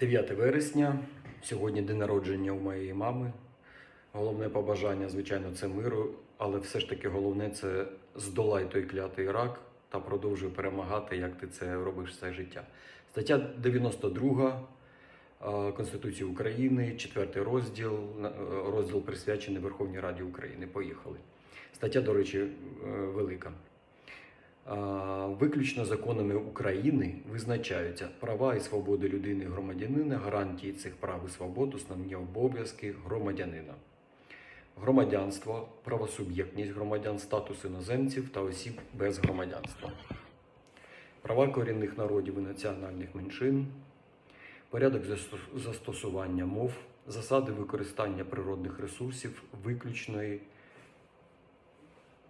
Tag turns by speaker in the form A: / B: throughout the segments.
A: 9 вересня. Сьогодні день народження у моєї мами. Головне побажання, звичайно, це миру, але все ж таки головне це здолай той клятий рак та продовжуй перемагати, як ти це робиш все життя. Стаття 92 е, Конституції України, четвертий розділ, на- е, розділ присвячений Верховній Раді України. Поїхали. Стаття, до речі, е, велика. Виключно законами України визначаються права і свободи людини і громадянина, гарантії цих прав і свобод, основні обов'язки громадянина, громадянство, правосуб'єктність громадян, статус іноземців та осіб без громадянства, права корінних народів і національних меншин, порядок застосування мов, засади використання природних ресурсів, виключної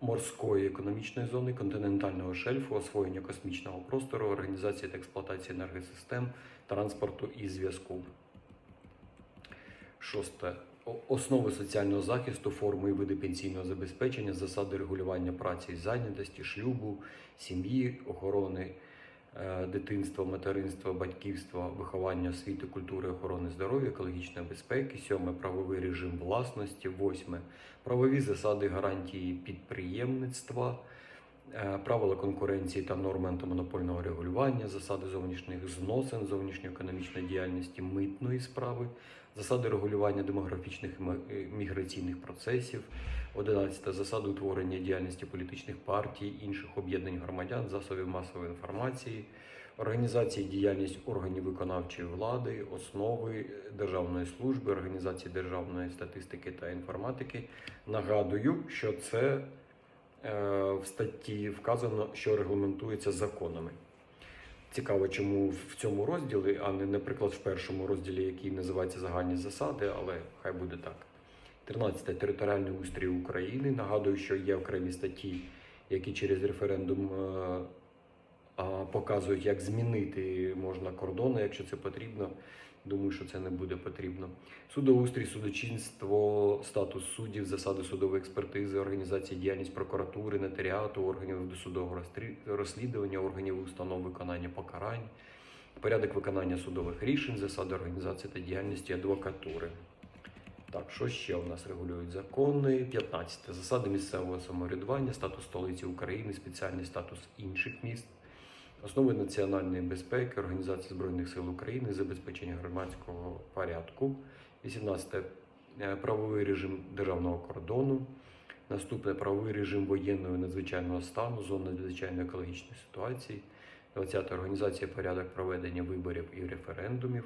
A: морської економічної зони, континентального шельфу, освоєння космічного простору, організації та експлуатації енергосистем, транспорту і зв'язку. Шосте. Основи соціального захисту, форми і види пенсійного забезпечення, засади регулювання праці і зайнятості, шлюбу, сім'ї, охорони дитинства, материнства, батьківства, виховання освіти, культури, охорони здоров'я, екологічної безпеки, сьоме правовий режим власності, восьме правові засади гарантії підприємництва, е, правила конкуренції та норми антимонопольного регулювання, засади зовнішніх зносин, зовнішньоекономічної діяльності митної справи, засади регулювання демографічних е, міграційних процесів, 11. Засади утворення діяльності політичних партій, інших об'єднань громадян, засобів масової інформації, організації діяльність органів виконавчої влади, основи державної служби, організації державної статистики та інформатики. Нагадую, що це е, в статті вказано, що регламентується законами. Цікаво, чому в цьому розділі, а не, наприклад, в першому розділі, який називається загальні засади, але хай буде так. 13. Територіальний устрій України. Нагадую, що є окремі статті, які через референдум е, показують, як змінити можна кордони, якщо це потрібно. Думаю, що це не буде потрібно. Судоустрій, судочинство, статус суддів, засади судової експертизи, організація діяльність прокуратури, нотаріату, органів досудового розслідування, органів установ виконання покарань, порядок виконання судових рішень, засади організації та діяльності адвокатури. Так, що ще у нас регулюють закони? 15. Засади місцевого самоврядування, статус столиці України, спеціальний статус інших міст, основи національної безпеки, Організації Збройних сил України, забезпечення громадського порядку. 18. Е, Правовий режим державного кордону. Наступне правовий режим воєнного і надзвичайного стану, зон надзвичайної екологічної ситуації. 20. Організація порядок проведення виборів і референдумів.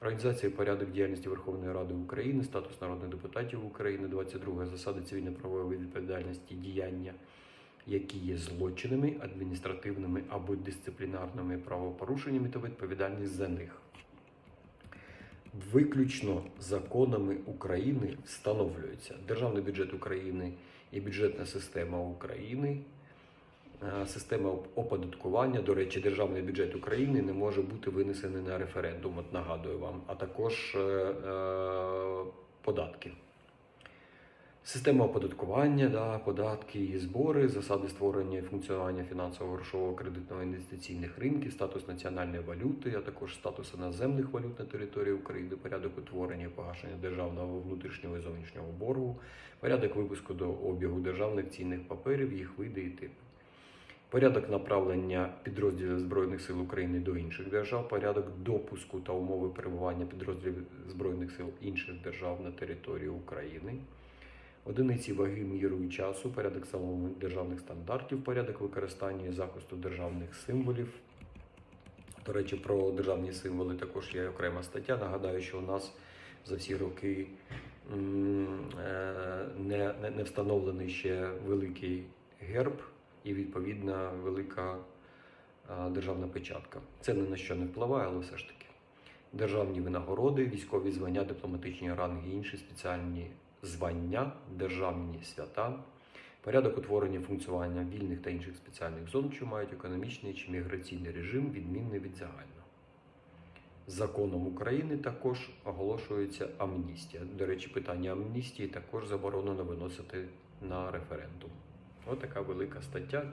A: Організація порядок діяльності Верховної Ради України, статус народних депутатів України, 22 засади цивільно-правової відповідальності діяння, які є злочинами, адміністративними або дисциплінарними правопорушеннями та відповідальність за них. Виключно законами України встановлюється державний бюджет України і бюджетна система України. Е, Система оподаткування, до речі, державний бюджет України не може бути винесений на референдум, от нагадую вам, а також е, е, податки. Система оподаткування, да, податки і збори, засади створення і функціонування фінансового грошового кредитного інвестиційних ринків, статус національної валюти, а також статус іноземних валют на території України, порядок утворення і погашення державного внутрішнього і зовнішнього боргу, порядок випуску до обігу державних цінних паперів, їх види і типи. Порядок направлення підрозділів Збройних сил України до інших держав, порядок допуску та умови перебування підрозділів Збройних сил інших держав на території України, одиниці ваги міру часу, порядок встановлення державних стандартів, порядок використання і захисту державних символів. До речі, про державні символи також є окрема стаття. Нагадаю, що у нас за всі роки е, не, не, встановлений ще великий герб і відповідна велика е, державна печатка. Це ні на що не впливає, але все ж таки. Державні винагороди, військові звання, дипломатичні ранги, інші спеціальні звання, державні свята, порядок утворення функціонування вільних та інших спеціальних зон, що мають економічний чи міграційний режим, відмінний від загального. Законом України також оголошується амністія. До речі, питання амністії також заборонено виносити на референдум. Ось така велика стаття.